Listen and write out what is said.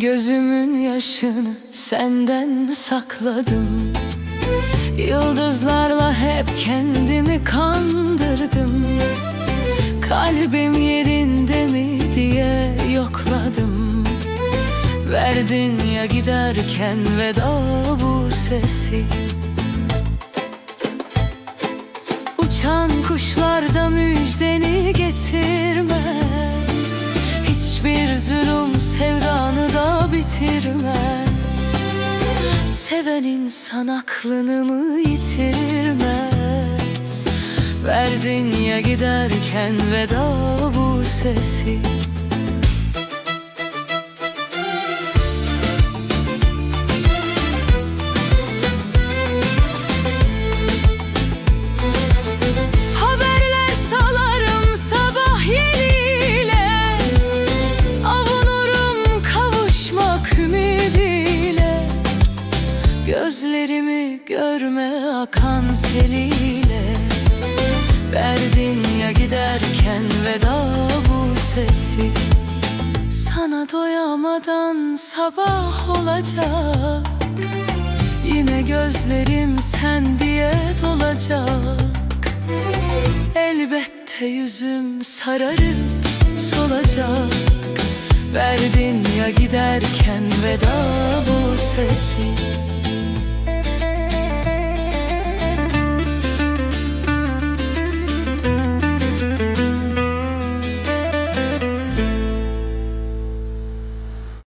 Gözümün yaşını senden sakladım. Yıldızlarla hep kendimi kandırdım. Kalbim yerinde mi diye yokladım. Verdin ya giderken veda bu sesi. Uçan kuşlar da müjdeni getirmez bitirmez. Seven insan aklını mı yitirmez? Verdin ya giderken veda bu sesi Gözlerimi görme akan seliyle Verdin ya giderken veda bu sesi Sana doyamadan sabah olacak Yine gözlerim sen diye dolacak Elbette yüzüm sararıp solacak Verdin ya giderken veda bu sesi